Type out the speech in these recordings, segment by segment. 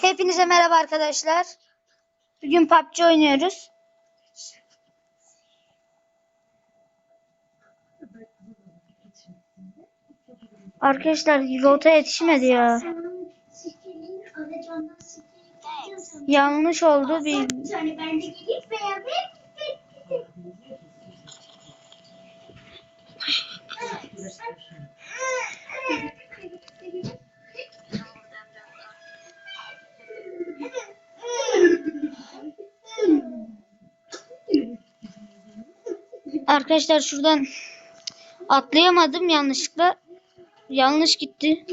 Hepinize merhaba arkadaşlar. Bugün PUBG oynuyoruz. Arkadaşlar rota yetişmedi ya. Yanlış oldu bir Sonra ben de geleyim beraber Arkadaşlar şuradan atlayamadım yanlışlıkla. Yanlış gitti.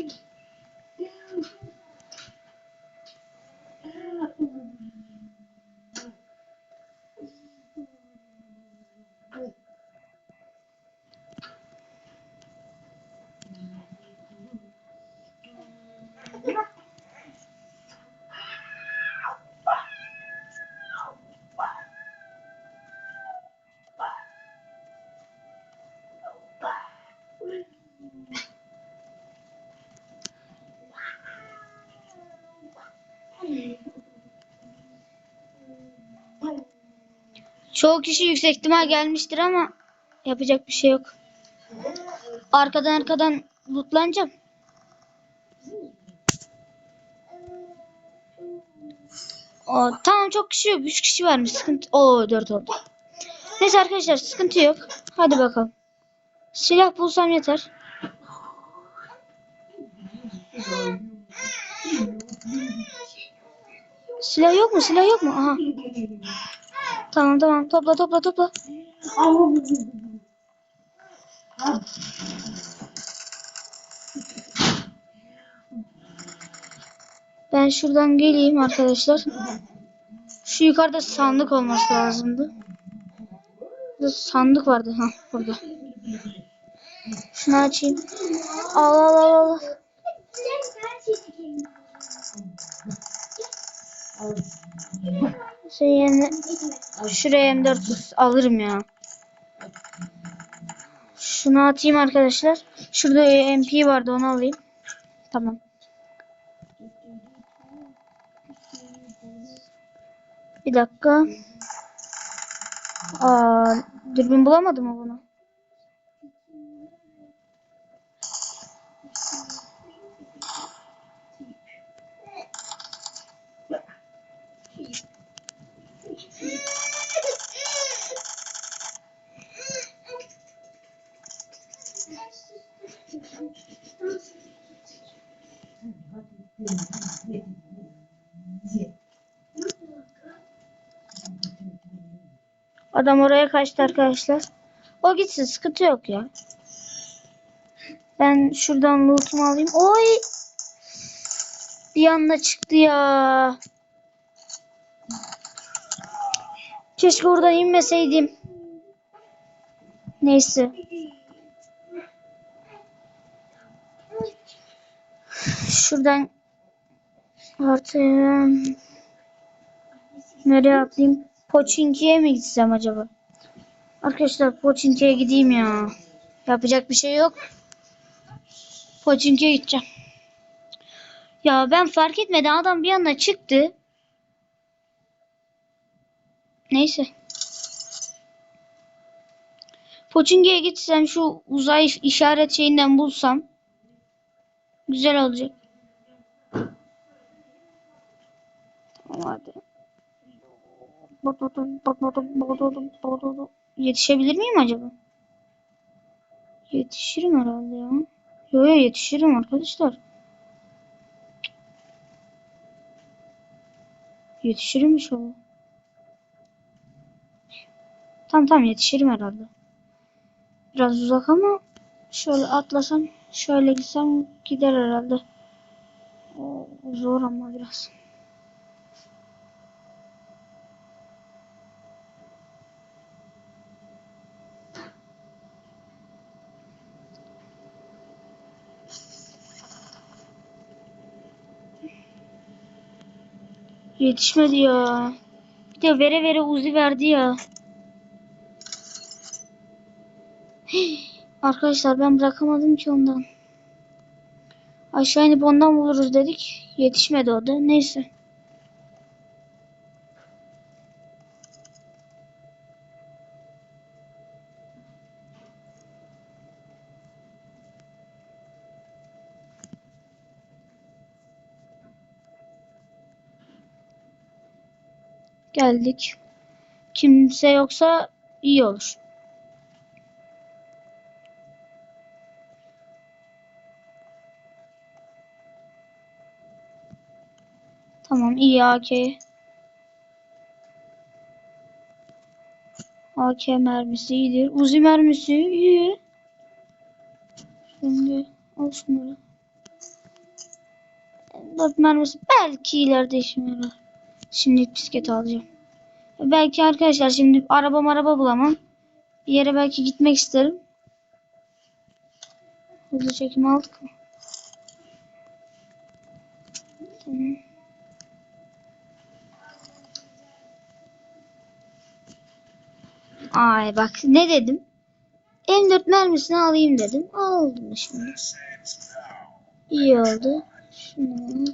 Çoğu kişi yüksek ihtimal gelmiştir ama yapacak bir şey yok. Arkadan arkadan lootlanacağım. O, tamam çok kişi yok. 3 kişi varmış. Sıkıntı. Oo 4 oldu. Neyse arkadaşlar sıkıntı yok. Hadi bakalım. Silah bulsam yeter. Silah yok mu? Silah yok mu? Aha. Tamam tamam. Topla topla topla. Ben şuradan geleyim arkadaşlar. Şu yukarıda sandık olması lazımdı. Burada sandık vardı. Ha burada. Şunu açayım. Al al al al. Şey yerine şuraya M4 alırım ya. Şunu atayım arkadaşlar. Şurada MP vardı onu alayım. Tamam. Bir dakika. Aa, dürbün bulamadım mı bunu? Adam oraya kaçtı arkadaşlar. O gitsin sıkıntı yok ya. Ben şuradan lootumu alayım. Oy! Bir anda çıktı ya. Keşke oradan inmeseydim. Neyse. Şuradan artıya nereye atlayayım? Poçinki'ye mi gitsem acaba? Arkadaşlar Poçinki'ye gideyim ya. Yapacak bir şey yok. Poçinki'ye gideceğim. Ya ben fark etmeden adam bir anda çıktı. Neyse. Poçinki'ye gitsem şu uzay işaret şeyinden bulsam güzel olacak. Tamam hadi. Yetişebilir miyim acaba? Yetişirim herhalde ya. Yo yo yetişirim arkadaşlar. Yetişirim inşallah. Tamam tamam yetişirim herhalde. Biraz uzak ama şöyle atlasam şöyle gitsem gider herhalde. O, zor ama biraz. Yetişmedi ya. Bir de vere vere uzi verdi ya. Arkadaşlar ben bırakamadım ki ondan. Aşağı inip ondan buluruz dedik. Yetişmedi o da. Neyse. Geldik. Kimse yoksa iyi olur. Tamam iyi AK. AK mermisi iyidir. Uzi mermisi iyi. Şimdi al şunları. Dört mermisi belki ileride işime yarar. Şimdi bisiklet alacağım. Belki arkadaşlar şimdi araba araba bulamam. Bir yere belki gitmek isterim. Hızlı çekim aldık mı? Ay bak ne dedim? M4 mermisini alayım dedim. Aldım şimdi. İyi oldu. Şunu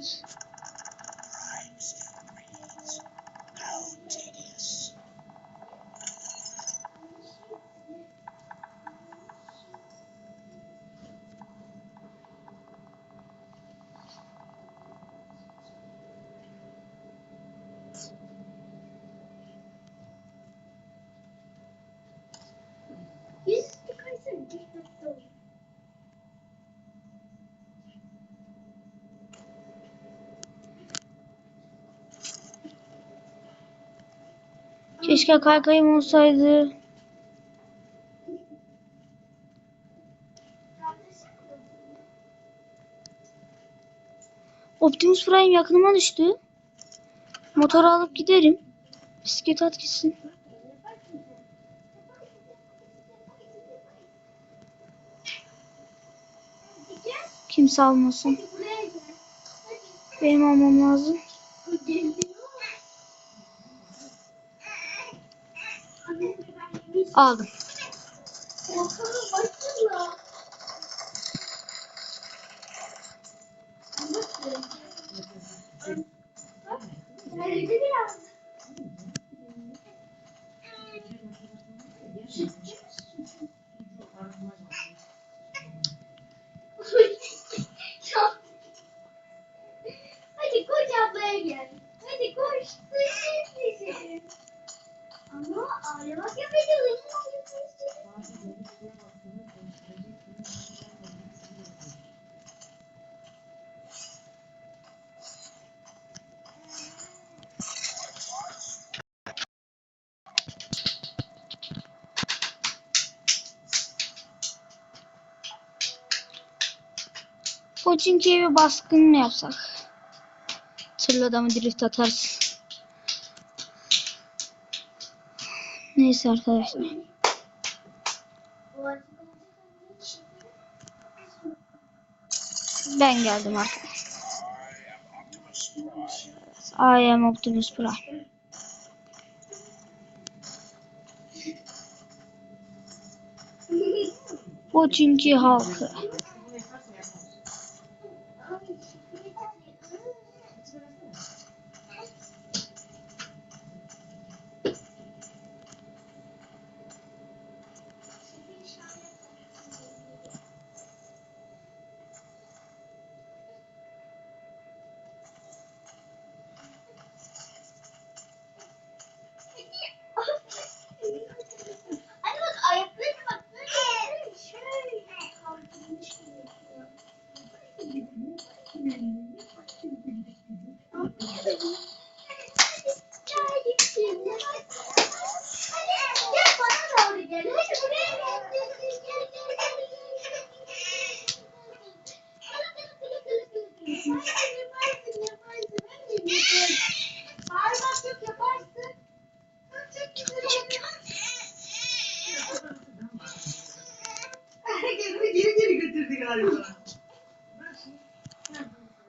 Keşke kaykayım olsaydı. Optimus Prime yakınıma düştü. Motoru alıp giderim. Bisiklet at gitsin. Kimse almasın. Benim almam lazım. Hadi. Geliyor. Anne, ben yemiş- Aldım. Pochinki'ye bir baskın mı yapsak? Tırla adamı drift atarsın. Neyse arkadaşlar. Ben geldim artık. I am Optimus Prime. Pochinki halkı.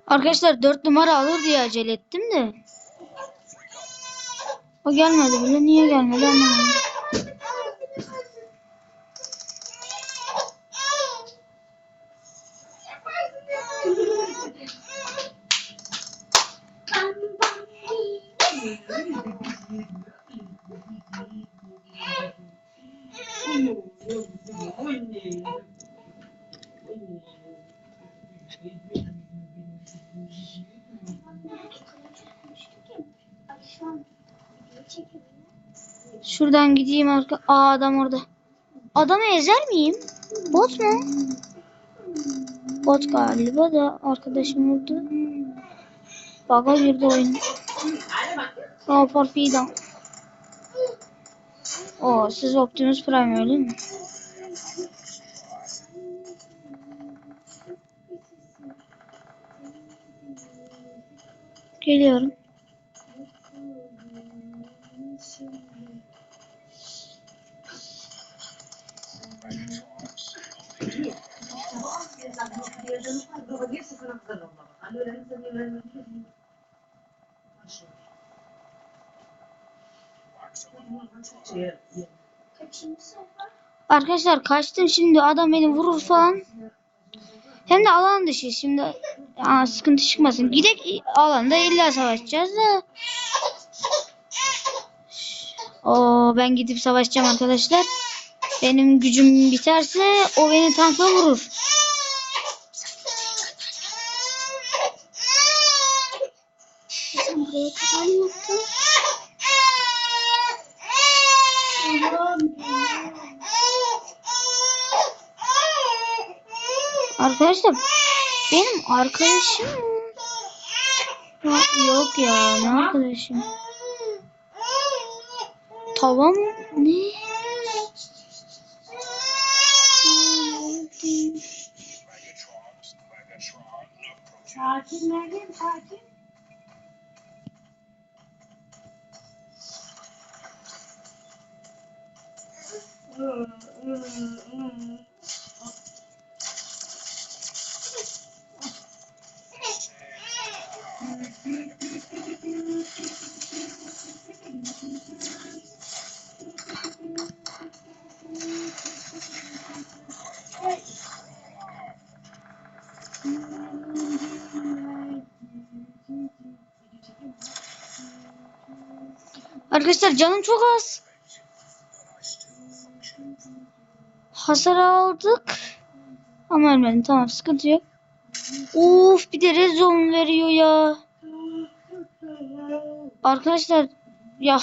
Arkadaşlar 4 numara alır diye acele ettim de. O gelmedi bile. Niye gelmedi anlamadım. Şuradan gideyim arka. Aa adam orada. Adamı ezer miyim? Bot mu? Bot galiba da arkadaşım vurdu. Baga girdi oyun. Aa Porfido. Oo siz Optimus Prime öyle mi? Geliyorum. Arkadaşlar kaçtım şimdi adam beni vurur falan. Hem de alan dışı şimdi aa, sıkıntı çıkmasın. Gidek alanda illa savaşacağız da. Oo ben gidip savaşacağım arkadaşlar. Benim gücüm biterse o beni tankla vurur. Sen buraya Arkadaşlar benim arkadaşım Ya, yok ya ne arkadaşım? Tava mı? Ne? Sakin Meryem sakin. Arkadaşlar canım çok az. Hasar aldık. Ama ölmedim. Tamam sıkıntı yok. Of bir de red zone veriyor ya. Arkadaşlar ya.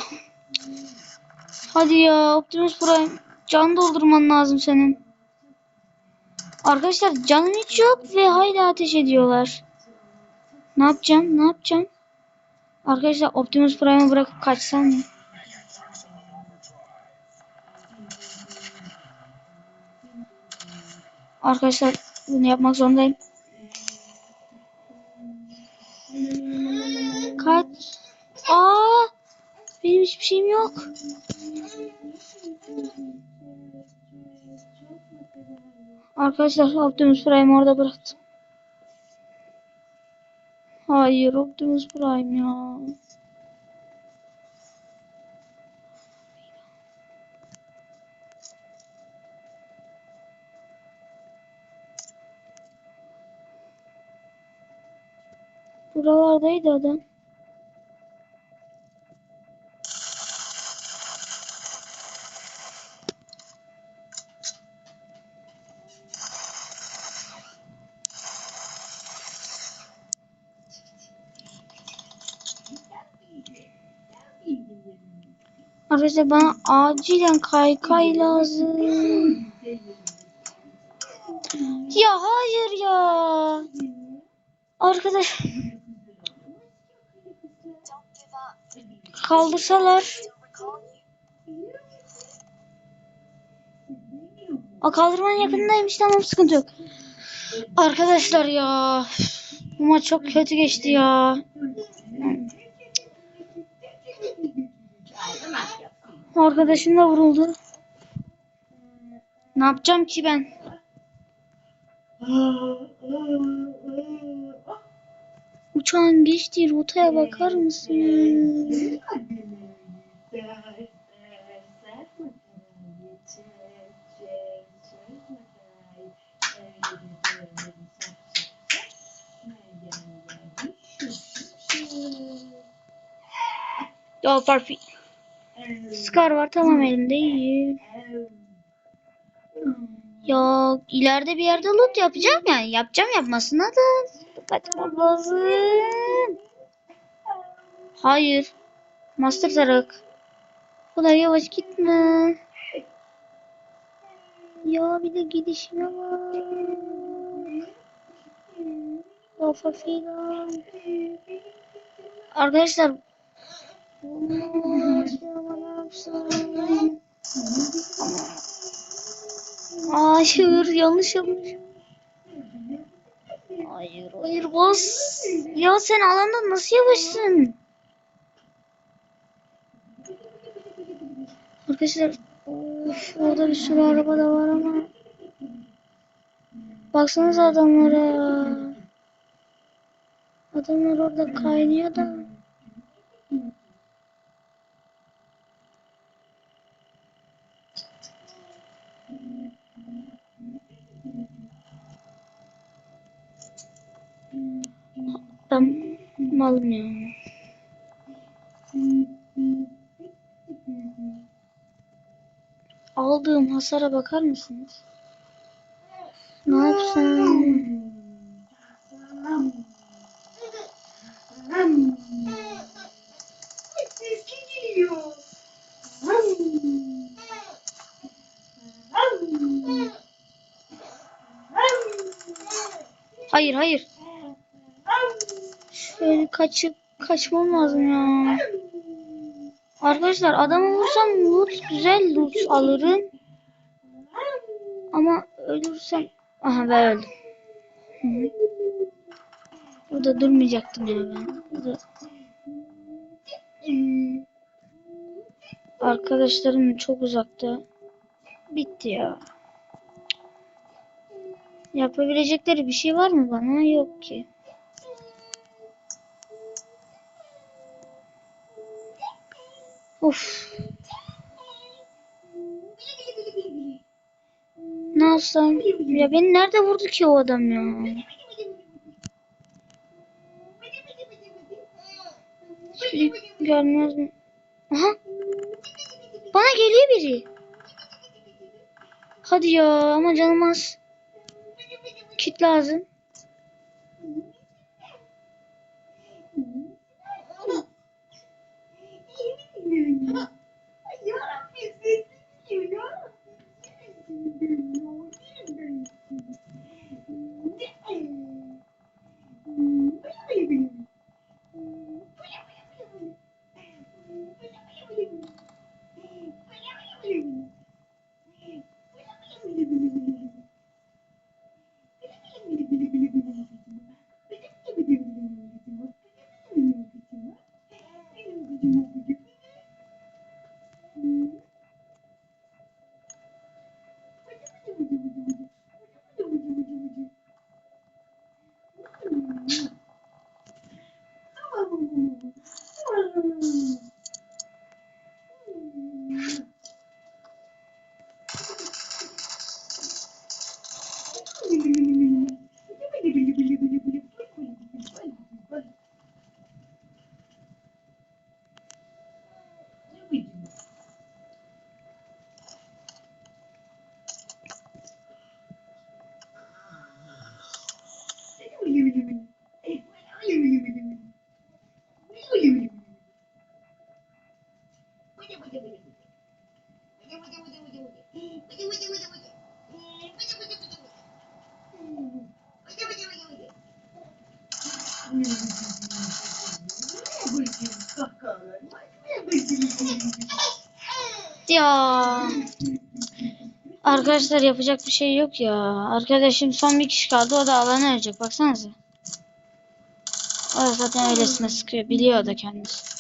Hadi ya Optimus Prime. Can doldurman lazım senin. Arkadaşlar canım hiç yok ve haydi ateş ediyorlar. Ne yapacağım? Ne yapacağım? Arkadaşlar Optimus Prime'ı bırakıp kaçsam mı? Arkadaşlar bunu yapmak zorundayım. Kaç. Aa! Benim hiçbir şeyim yok. Arkadaşlar Optimus Prime orada bıraktım. Hayır Optimus Prime ya. Buralardaydı adam. Arkadaşlar bana acilen kaykay lazım. Ya hayır ya. Arkadaş kaldırsalar. A kaldırmanın yakınındaymış tamam sıkıntı yok. Arkadaşlar ya. Bu maç çok kötü geçti ya. Arkadaşım da vuruldu. Ne yapacağım ki ben? Uçağın geçtiği rotaya bakar mısın? Ya Farfi. Scar var tamam elimde iyi. Ya ileride bir yerde loot yapacağım yani. Yapacağım yapmasına da kaçmam lazım. Hayır. Master tarak. Bu kadar yavaş gitme. Ya bir de gidişine bak. Filan. Arkadaşlar. Olmaz ya, ne yapsam? Hayır yanlış yapmışım. Hayır hayır bas. Ya sen alanda nasıl yavaşsın? Arkadaşlar of, orada bir sürü araba da var ama. Baksanıza adamlara. Adamlar orada kaynıyor da. Ben malım ya. Aldığım hasara bakar mısınız? Ne yapsam? Hayır hayır. Şöyle kaçıp kaçmam lazım ya. Arkadaşlar adamı vursam loot güzel loot alırım. Ama ölürsem aha ben öldüm. Hı. Burada durmayacaktım ya ben. Burada... Arkadaşlarım çok uzakta. Bitti ya. Yapabilecekleri bir şey var mı bana? Yok ki. Of. Ne? Ya beni nerede vurdu ki o adam ya? Gelmez mi? Aha. Bana geliyor biri. Hadi ya ama canım az. Kit lazım. Ya. Arkadaşlar yapacak bir şey yok ya. Arkadaşım son bir kişi kaldı. O da alana ölecek. Baksanıza. O da zaten öylesine sıkıyor. Biliyor o da kendisi.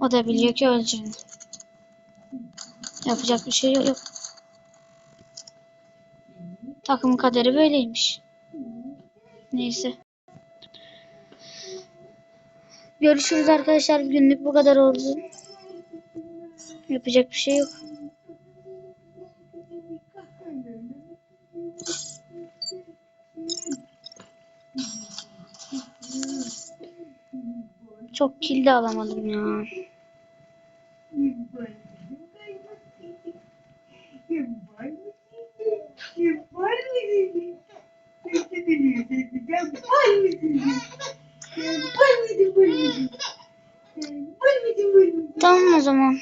O da biliyor ki öleceğini. Yapacak bir şey yok. Takımın kaderi böyleymiş. Neyse. Görüşürüz arkadaşlar. Günlük bu kadar oldu. Yapacak bir şey yok. Çok kill de alamadım ya. Tamam o zaman.